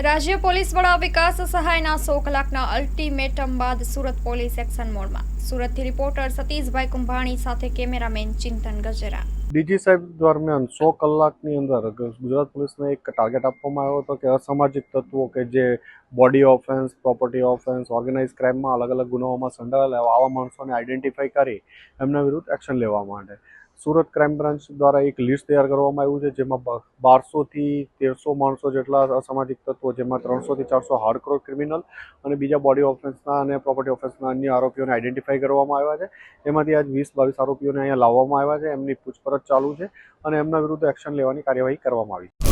રાજ્ય પોલીસ વડા વિકાસ સહાયના સો કલાકના અલ્ટિમેટમ બાદ સુરત પોલીસ એક્શન મોડમાં. સુરતથી રિપોર્ટર સતીશભાઈ કુંભાણી સાથે કેમેરામેન ચિંતન ગજેરા. ડીજી સાહેબ દરમિયાન સો કલાકની અંદર ગુજરાત પોલીસને એક ટાર્ગેટ આપવામાં આવ્યો હતો કે અસામાજિક તત્વો કે જે body offence, property offence organise ક્રાઇમમાં અલગ અલગ ગુનાઓમાં સંડોવાયેલા આવા માણસોને આઈડેન્ટિફાઈ કરી એમના વિરુદ્ધ એક્શન લેવા માટે સુરત ક્રાઇમ બ્રાન્ચ દ્વારા એક લિસ્ટ તૈયાર કરવામાં આવ્યું છે, જેમાં બારસોથી તેરસો માણસો જેટલા અસામાજિક તત્વો, જેમાં ત્રણસોથી ચારસો હાર્ડકોર ક્રિમિનલ અને બીજા બોડી ઓફેન્સના અને પ્રોપર્ટી ઓફેન્સના અન્ય આરોપીઓને આઈડેન્ટિફાઈ કરવામાં આવ્યા છે. એમાંથી આજ વીસ બાવીસ આરોપીઓને અહીંયા લાવવામાં આવ્યા છે. એમની પૂછપરછ ચાલુ છે અને એમના વિરુદ્ધ એક્શન લેવાની કાર્યવાહી કરવામાં આવી છે.